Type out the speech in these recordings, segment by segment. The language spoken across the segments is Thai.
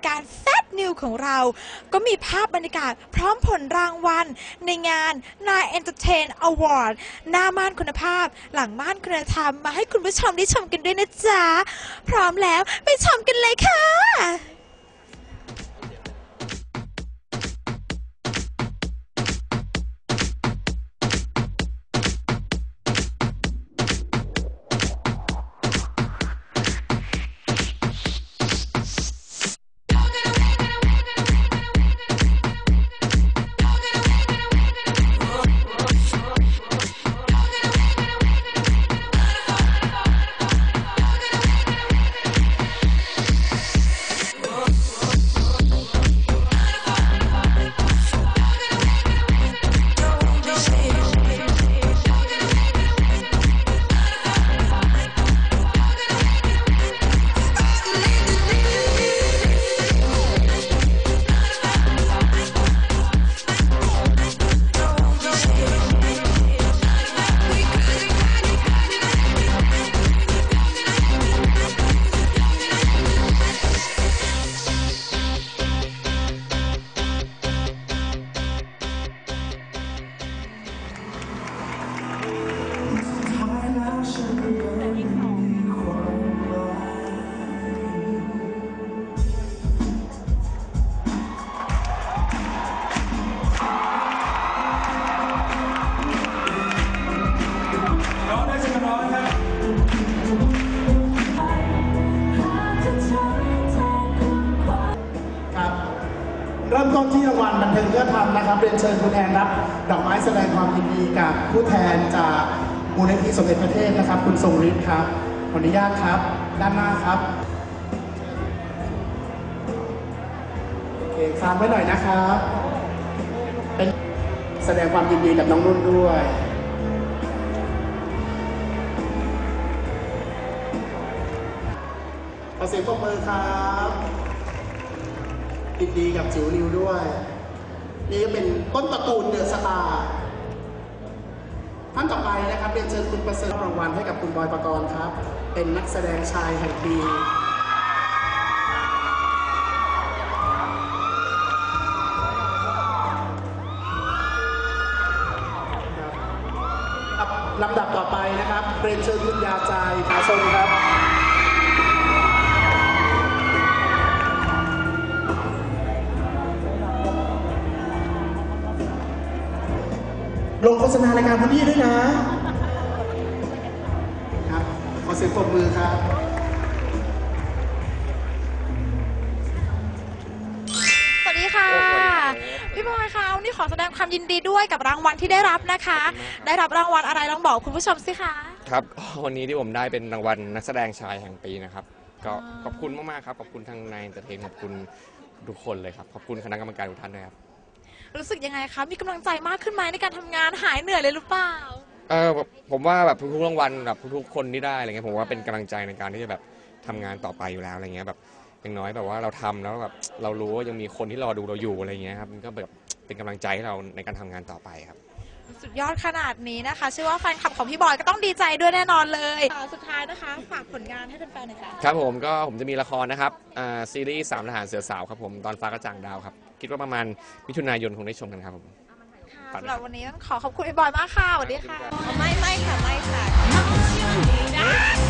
ายการแซดนิวของเรา ก็มีภาพบรรยากาศพร้อมผลรางวัล ในงานนายเอนเตอร์เทนอวอร์ดหน้าม่านคุณภาพ หลังม่านคุณธรรมมาให้คุณผู้ชมได้ชมกันด้วยนะจ๊ะ พร้อมแล้วไปชมกันเลยค่ะ บันเทิงเพื่อทำนะครับเรียนเชิญผู้แทนรับ ดอกไม้แสดงความยินดีกับผู้แทนจากมูลนิธิสมเด็จพระเทพนะครับ คุณทรงฤทธิ์ครับขออนุญาตครับ ด้านหน้าครับโอเคค้างไว้หน่อยนะครับเป็นแสดงความยินดีกับน้องนุ่นด้วยขอเสียงปรบมือครับยินดีกับจิ๋วริวด้วย นี่เป็นต้นตระกูลเดือดสตาร์ท่านต่อไปนะครับเรียนเชิญคุณประเสริฐรางวัลให้กับคุณบอยประกรณ์ครับ เป็นนักแสดงชายแห่งปีลำดับต่อไปนะครับเรียนเชิญคุณยาใจผาชนครับ ษณารายการพี่ด้วยนะ ครับ ขอเสียงปรบมือครับ สวัสดีค่ะ พี่บอยคะวันนี้ขอแสดงความยินดีด้วยกับรางวัลที่ได้รับนะคะ ได้รับรางวัลอะไรลองบอกคุณผู้ชมสิคะ ครับวันนี้ที่ผมได้เป็นรางวัลนักแสดงชายแห่งปีนะครับ ก็ขอบคุณมาก ๆ ครับ ขอบคุณทางนายเตอร์เทนขอบคุณทุกคนเลยครับ ขอบคุณคณะกรรมการทุกท่านด้วยครับ รู้สึกยังไงคะ มีกำลังใจมากขึ้นไหมในการทำงานหายเหนื่อยเลยหรือเปล่า เออผมว่าแบบทุกๆรางวัลแบบทุกๆคนที่ได้อะไรเงี้ยผมว่าเป็นกำลังใจในการที่จะแบบทำงานต่อไปอยู่แล้วอะไรเงี้ยแบบอย่างน้อยแบบว่าเราทำแล้วแบบเรารู้ว่ายังมีคนที่รอดูเราอยู่อะไรเงี้ยครับมันก็แบบเป็นกำลังใจให้เราในการทำงานต่อไปครับ สุดยอดขนาดนี้นะคะ เชื่อว่าแฟนคลับของพี่บอยก็ต้องดีใจด้วยแน่นอนเลยค่ะสุดท้ายนะคะ ฝากผลงานให้แฟนๆหน่อยค่ะ ครับผมก็ผมจะมีละครนะครับอ่าซีรีส์สามทหารเสือสาวครับผมตอนฟ้ากระจ่างดาวครับ คิดว่าประมาณมิถุนายนคงได้ชมกันครับผม ค่ะสำหรับวันนี้ต้องขอขอบคุณพี่บอยมากค่ะสวัสดีค่ะ ไม่ไม่ค่ะไม่ค่ะ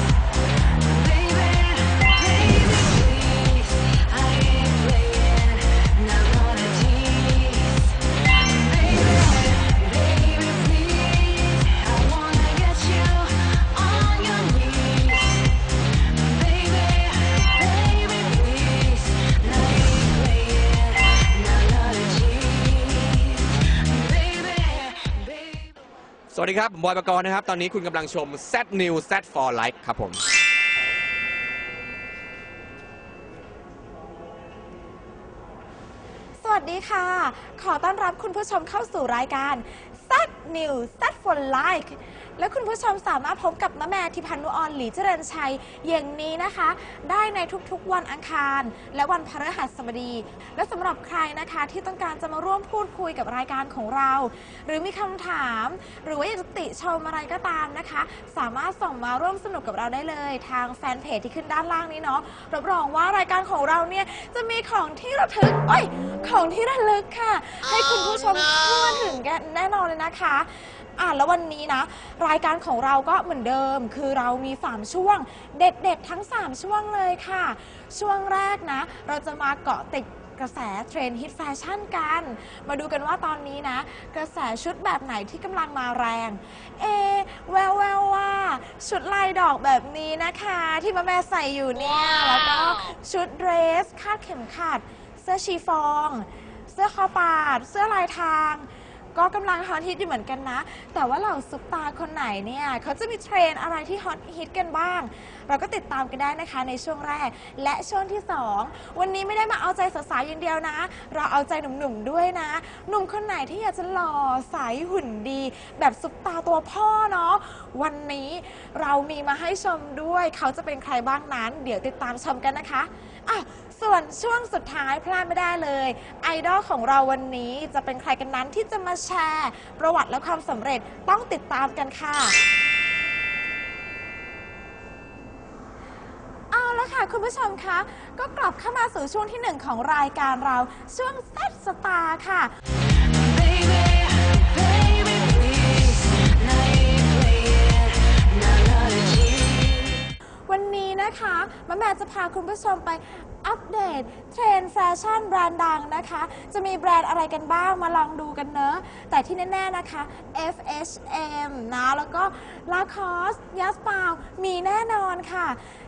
สวัสดีครับ ผมบอยปกรณ์นะครับ ตอนนี้คุณกำลังชม Z New Z for Life ครับผม สวัสดีค่ะ ขอต้อนรับคุณผู้ชมเข้าสู่รายการ Z New Z for Life และคุณผู้ชมสามารถพบกับมะแม่ทิพันนุออนหลีเจริญชัย อย่างนี้นะคะ ได้ในทุกๆวันอังคาร และวันพฤหัสบดี และสำหรับใครนะคะที่ต้องการจะมาร่วมพูดคุยกับรายการของเรา หรือมีคำถาม หรือว่าอยากจะติชมอะไรก็ตามนะคะ สามารถส่งมาร่วมสนุกกับเราได้เลย ทางแฟนเพจที่ขึ้นด้านล่างนี้เนาะรับรองว่ารายการของเราเนี่ยจะมีของที่ระทึกเอ้ยของที่ระลึกค่ะ ให้คุณผู้ชมทั่วถึงกันแน่นอนเลยนะคะ อะแล้ววันนี้นะ รายการของเราก็เหมือนเดิม คือเรามี3ช่วง เด็ดๆทั้ง 3 ช่วงเลยค่ะ ช่วงแรกนะ เราจะมาเกาะติดกระแสเทรนด์ฮิตแฟชั่นกัน มาดูกันว่าตอนนี้นะ กระแสชุดแบบไหนที่กำลังมาแรง เอะแววแววว่า ชุดลายดอกแบบนี้นะคะ ที่มาแม่ใส่อยู่เนี่ยแล้วก็ชุดเดรส คาดเข็มขัด เสื้อชีฟอง เสื้อคอปาด เสื้อลายทาง ก็กำลังฮอตฮิตอยู่เหมือนกันนะ แต่ว่าเหล่าซุปตาคนไหนเนี่ยเขาจะมีเทรนด์อะไรที่ฮอตฮิตกันบ้าง เราก็ติดตามกันได้นะคะในช่วงแรกและช่วงที่ 2 วันนี้ไม่ได้มาเอาใจสาวๆอย่างเดียวนะ เราเอาใจหนุ่มๆด้วยนะ หนุ่มคนไหนที่อยากจะหล่อใสหุ่นดี แบบซุปตาตัวพ่อเนาะวันนี้เรามีมาให้ชมด้วย เขาจะเป็นใครบ้างนั้น เดี๋ยวติดตามชมกันนะคะอะ ส่วนช่วงสุดท้ายพลาดไม่ได้เลย ไอดอลของเราวันนี้จะเป็นใครกันนั้นที่จะมาแชร์ ประวัติและความสำเร็จต้องติดตามกันค่ะเอาละค่ะ คุณผู้ชมคะ ก็กลับเข้ามาสู่ช่วงที่หนึ่งของรายการเราช่วงแซดสตาร์ค่ะ วันนี้นะคะมะแม่จะพาคุณผู้ชมไปอัปเดต เทรนด์แฟชั่นแบรนด์ดังนะคะ จะมีแบรนด์อะไรกันบ้างมาลองดูกันเนอะ แต่ที่แน่ ๆ นะคะ FHM นะ แล้วก็ Lacoste y a s p a l มีแน่นอนค่ะ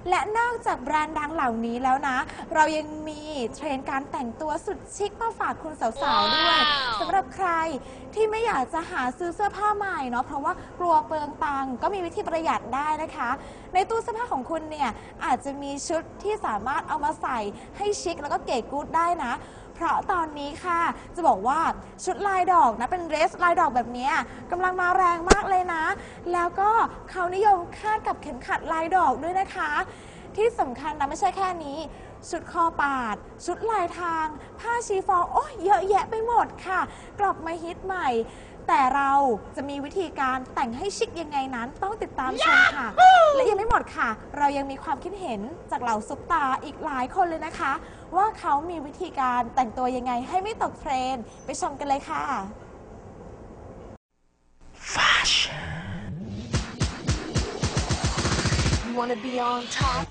และนอกจากแบรนด์ดังเหล่านี้แล้วนะ เรายังมีเทรนด์การแต่งตัวสุดชิคมาฝากคุณสาวๆด้วยสำหรับใครที่ไม่อยากจะหาซื้อเสื้อผ้าใหม่เนาะเพราะว่ากลัวเปลืองตังค์ก็มีวิธีประหยัดได้นะคะ ในตู้เสื้อผ้าของคุณเนี่ยอาจจะมีชุดที่สามารถเอามาใส่ให้ชิคแล้วก็เก๋กู๊ดได้นะ เพราะตอนนี้ค่ะ จะบอกว่าชุดลายดอกนะเป็นเดรสลายดอกแบบนี้กำลังมาแรงมากเลยนะ แล้วก็เขานิยมคาดกับเข็มขัดลายดอกด้วยนะคะ ที่สำคัญนะไม่ใช่แค่นี้ชุดคอปาด ชุดลายทาง ผ้าชีฟอง โอ้ยเยอะแยะไปหมดค่ะ กลับมาฮิตใหม่ แต่เราจะมีวิธีการแต่งให้ชิคยังไงนั้นต้องติดตามชมค่ะ และยังไม่หมดค่ะ เรายังมีความคิดเห็นจากเหล่าซุปตาอีกหลายคนเลยนะคะ ว่าเขามีวิธีการแต่งตัวยังไงให้ไม่ตกเทรนด์ไปชมกันเลยค่ะ You wanna be on top?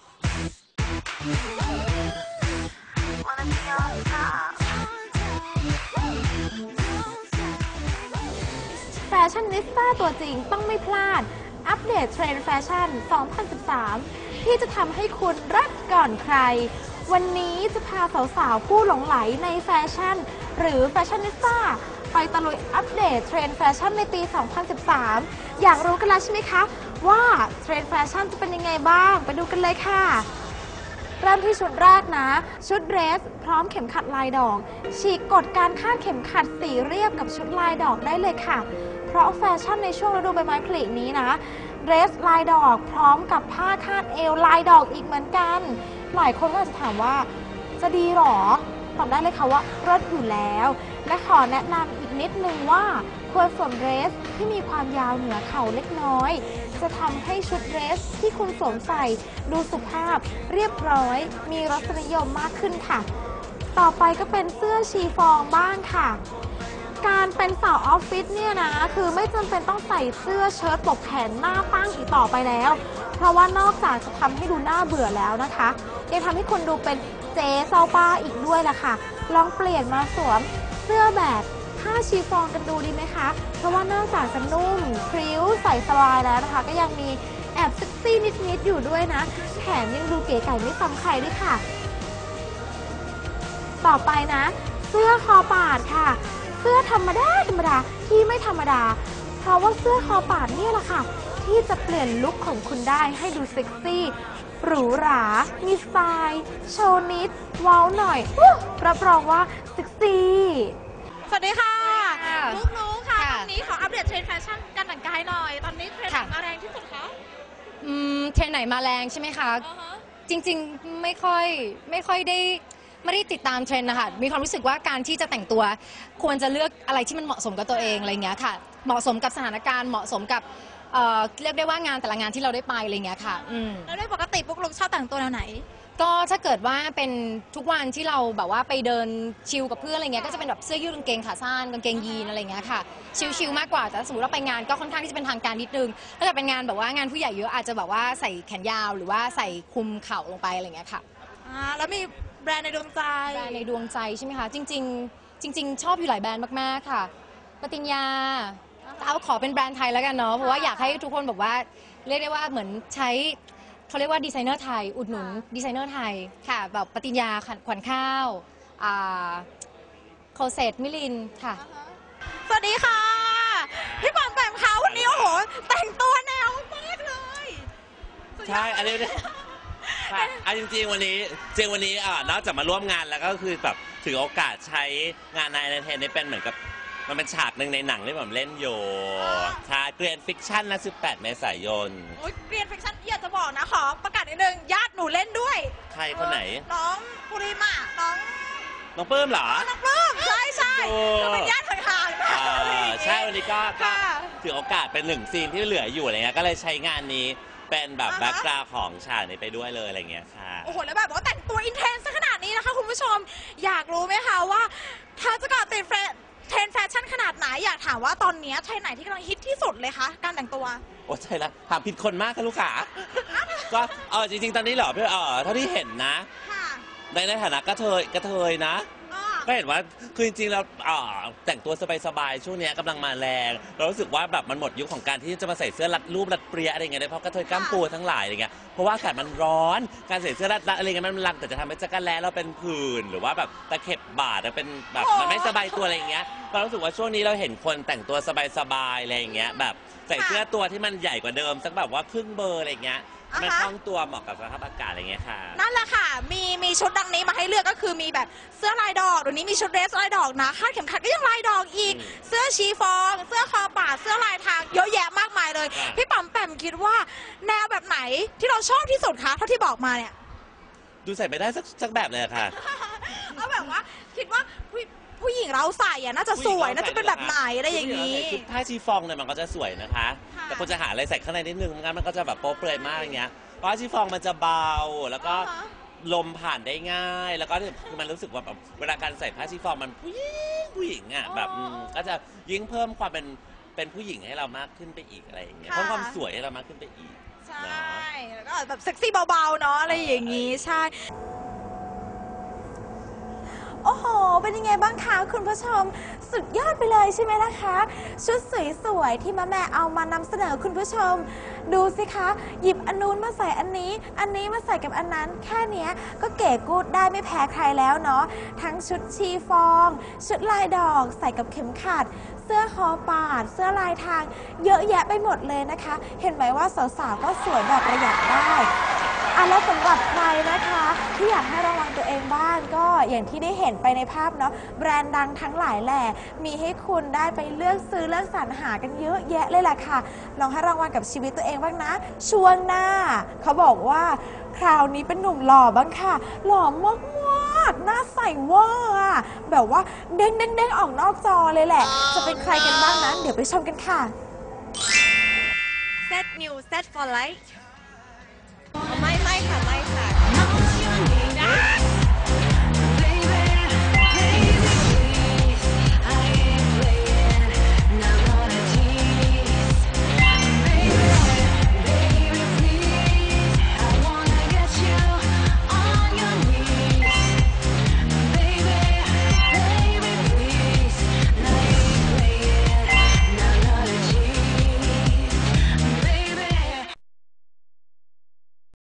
Wanna be on top? ชั่นนิสต้าตัวจริงต้องไม่พลาด อัปเดตเทรนด์แฟชั่น 2013 ที่จะทำให้คุณรักก่อนใคร วันนี้จะพาสาวๆ ผู้หลงไหลในแฟชั่น หรือแฟชั่นนิสต้าไปตะลุยอัปเดตเทรนด์แฟชั่นในปี 2013 อยากรู้กันแล้วใช่ไหมคะ ว่าเทรนด์แฟชั่นจะเป็นยังไงบ้าง ไปดูกันเลยค่ะเริ่มที่ชุดแรกนะ ชุดเดรส พร้อมเข็มขัดลายดอก ฉีกกฎการคาดเข็มขัดสีเรียบกับชุดลายดอกได้เลยค่ะ เพราะแฟชั่นในช่วงฤดูใบไม้ผลินี้นะเดรสลายดอกพร้อมกับผ้าคาดเอวลายดอกอีกเหมือนกัน หลายคนก็อาจจะถามว่าจะดีหรอ ตอบได้เลยค่ะว่ารถอยู่แล้ว และขอแนะนำอีกนิดนึงว่าควรสวมเดรสที่มีความยาวเหนือเข่าเล็กน้อย จะทำให้ชุดเดรสที่คุณสวมใส่ดูสุภาพ เรียบร้อย มีรสนิยมมากขึ้นค่ะ ต่อไปก็เป็นเสื้อชีฟองบ้างค่ะ การเป็นสาวออฟฟิศเนี่ยนะ คือไม่จำเป็นต้องใส่เสื้อเชิ้ตปกแขนหน้าตั้งอีกต่อไปแล้ว เพราะว่านอกจากจะทำให้ดูน่าเบื่อแล้วนะคะยังทำให้คุณดูเป็นเจ๊เซาป้าอีกด้วยล่ะค่ะ ลองเปลี่ยนมาสวมเสื้อแบบผ้าชีฟองกันดูดีไหมคะ เพราะว่านอกจากจะนุ่มพริ้วใส่สบายแล้วนะคะ ก็ยังมีแอบเซ็กซี่นิดๆอยู่ด้วยนะ แถมยังดูเก๋ไก่ไม่ซ้ำใครด้วยค่ะ ต่อไปนะ เสื้อคอปาดค่ะ เสื้อธรรมดาธรรมดาที่ไม่ธรรมดา เพเพราะว่าเสื้อคอปาดเนี่ยแหละค่ะ ที่จะเปลี่ยนลุคของคุณได้ให้ดูเซ็กซี่หรูหรา มีสไตล์โชว์นิดว้าวหน่อยอู้รับรองว่าเซ็กซี่ สวัสดีค่ะค่ะลูกนุ้ค่ะค่ะวันนี้ขออัปเดตเทรนด์แฟชั่นการแต่งกายหน่อย ตอนนี้เทรนด์ไหนค่ะมาแรงที่สุดคะ อืม เทรนด์ไหนมาแรงใช่ไหมคะอ่าฮะจริง ๆ ไม่ค่อยไม่ค่อยได้ ไม่ได้ติดตามเทรนด์นะคะมีความรู้สึกว่าการที่จะแต่งตัวควรจะเลือกอะไรที่มันเหมาะสมกับตัวเองอะไรเงี้ยค่ะ เหมาะสมกับสถานการณ์เหมาะสมกับเอ่อเรียกได้ว่างานแต่ละงานที่เราได้ไปอะไรเงี้ยค่ะอืม แล้วโดยปกติปุ๊กลุกชอบแต่งตัวแนวไหน ก็ถ้าเกิดว่าเป็นทุกวันที่เราแบบว่าไปเดินชิลกับเพื่อนอะไรเงี้ยก็จะเป็นแบบเสื้อยืดกางเกงขาสั้นกางเกงยีนอะไรเงี้ยค่ะชิลๆมากกว่าแต่สมมติว่าไปงานก็ค่อนข้างที่จะเป็นทางการนิดนึงถ้าเกิดเป็นงานแบบว่างานผู้ใหญ่เยอะอาจจะแบบว่าใส่แขนยาวหรือว่าใส่คลุมเข่าลงไปอะไรเงี้ยค่ะ อ่าแล้วมี แบรนด์ในดวงใจ แบรนด์ในดวงใจใช่ไหมคะ จริง ๆ จริง ๆ ชอบอยู่หลายแบรนด์มาก ๆ ค่ะปฏิญญาเอาขอเป็นแบรนด์ไทยแล้วกันเนาะเพราะว่าอยากให้ทุกคนแบบว่าเรียกได้ว่าเหมือนใช้เขาเรียกว่าดีไซเนอร์ไทย อุดหนุนดีไซเนอร์ไทยค่ะ แบบปฏิญญาขวัญข้าวอ่าโคเซตมิลินค่ะ สวัสดีค่ะ พี่ปอมแปมคะวันนี้โอ้โห แต่งตัวแนวมากเลยสุดยดใช่ อันนี้ ค่ะอันจริงๆวันนี้จริงวันนี้อ่านอกจากมาร่วมงานแล้วก็คือแบบถือโอกาสใช้งานในเอนเตอร์เทนนี่เป็นเหมือนกับ มันเป็นฉากหนึ่งในหนังที่ผมเล่นอยู่ใช่เกรียนฟิกชั่นนะ18 เมษายน โอ้ยเรียนฟิกชั่นอยากจะบอกนะขอประกาศนิดนึงญาติหนูเล่นด้วยใครคนไหน น้องปุริมาน้องน้องปื้มเหรอ น้องปลื้มใช่ใช่โอ้ คือเป็นญาติห่างๆนะอ่าใช่วันนี้ก็ก็ค่ะถือโอกาสเป็นหนึ่งซีนที่เหลืออยู่อะไรเงี้ยก็เลยใช้งานนี้ เป็นแบบอ่าฮะ แบ็กกราวของฉากนี้ไปด้วยเลยอะไรเงี้ยค่ะ โอ้โห แล้วแบบว่าแต่งตัวอินเทนส์ขนาดนี้นะคะ คุณผู้ชม อยากรู้ไหมคะว่าถ้าจะเกาะติดเทรนด์เทรนด์แฟชั่นขนาดไหน อยากถามว่าตอนนี้เทรนด์ไหนที่กำลังฮิตที่สุดเลยคะ การแต่งตัว โอ้ใช่แล้วถามผิดคนมากค่ะลูกค้าก็เออจริง ๆ ตอนนี้เหรอพี่เออเท่าที่เห็นนะ ค่ะ ในในฐานะกระเทยกระเทยนะอ่า ก็เห็นว่าคือจริงๆแล้วอ่าแต่งตัวสบายๆช่วงเนี้ยกำลังมาแรงเรารู้สึกว่าแบบมันหมดยุคของการที่จะมาใส่เสื้อรัดรูปรัดเปรียอะไรเงี้ยเพราะกระเทยกล้ามปูทั้งหลายอะไรเงี้ยเพราะว่าอากาศมันร้อนการใส่เสื้อรัดรัดอะไรเงี้ยมันรังแต่จะทำให้จักรแล้เราเป็นผื่นหรือว่าแบบตะเข็บบาดเป็นแบบมันไม่สบายตัวอะไรเงี้ยเรารู้สึกว่าช่วงนี้เราเห็นคนแต่งตัวสบายๆอะไรอย่างเงี้ยแบบใส่เสื้อตัวที่มันใหญ่กว่าเดิมสักแบบว่าครึ่งเบอร์อะไรเงี้ย มันอ่าฮะ คล่องตัวเหมาะกับสภาพอากาศอะไรเงี้ยค่ะ นั่นแหละค่ะ มีมีชุดดังนี้มาให้เลือกก็คือมีแบบเสื้อลายดอกเดี๋ยวนี้มีชุดเดรสลายดอกนะคาดเข็มขัดก็ยังลายดอกอีก อืมเสื้อชีฟอง เสื้อคอป่าดเสื้อลายทางเยอะแยะมากมายเลยครับพี่ป๋อมแปมคิดว่า แนวแบบไหนที่เราชอบที่สุดคะเท่าที่บอกมาเนี่ย ดูใส่ไม่ได้สักสักแบบเลยอะค่ะ เอาแบบว่าคิดว่าผู้ ผู้หญิงเราใส่อะน่าจะสวยน่าจะเป็นแบบไหนอะไรอย่างนี้นี้ผ้าชีฟองเนี่ยมันก็จะสวยนะคะ ค่ะ แต่ควรจะหาอะไรใส่ข้างในนิดนึงไม่งั้นมันก็จะแบบโป๊เปลือยมากอย่างเงี้ยเพราะผ้าชีฟองมันจะเบา แล้วก็อ่าฮะลมผ่านได้ง่าย แล้วก็คือมันรู้สึกว่าแบบเวลาการใส่ผ้าชีฟองมันผู้หญิงผู้หญิงอะแบบอืมก็จะยิ่งเพิ่มความเป็นเป็นผู้หญิงให้เรามากขึ้นไปอีกอะไรอย่างเงี้ยค่ะ เพิ่มความสวยให้เรามากขึ้นไปอีก ใช่เนาะแล้วก็แบบเซ็กซี่เบาๆเนาะอะไรอย่างนี้ใช่ โอ้โห เป็นยังไงบ้างคะคุณผู้ชม สุดยอดไปเลยใช่ไหมล่ะคะ ชุดสวยๆที่มาแม่เอามานำเสนอคุณผู้ชม ดูสิคะ หยิบอันนู้นมาใส่อันนี้ อันนี้มาใส่กับอันนั้น แค่เนี้ยก็เก๋กูดได้ไม่แพ้ใครแล้วเนาะ ทั้งชุดชีฟอง ชุดลายดอกใส่กับเข็มขัด เสื้อคอปาด เสื้อลายทาง เยอะแยะไปหมดเลยนะคะ เห็นไหมว่าสาวๆก็สวยแบบประหยัดได้ อะแล้วสำหรับใครนะคะที่อยากให้ระวังตัวเองบ้างก็อย่างที่ได้เห็นไปในภาพเนาะแบรนด์ดังทั้งหลายแหล่มีให้คุณได้ไปเลือกซื้อเลือกสรรหากันเยอะแยะเลยแหละค่ะ ลองให้รางวัลกับชีวิตตัวเองบ้างนะ ช่วงหน้า เขาบอกว่าคราวนี้เป็นหนุ่มหล่อบ้างค่ะ หล่อมากมากๆหน้าใสเว่าอะแบบว่าเด้งเด้งเด้งออกนอกจอเลยแหละ จะเป็นใครกันบ้างนั้น เดี๋ยวไปชมกันค่ะ Set New Set for Life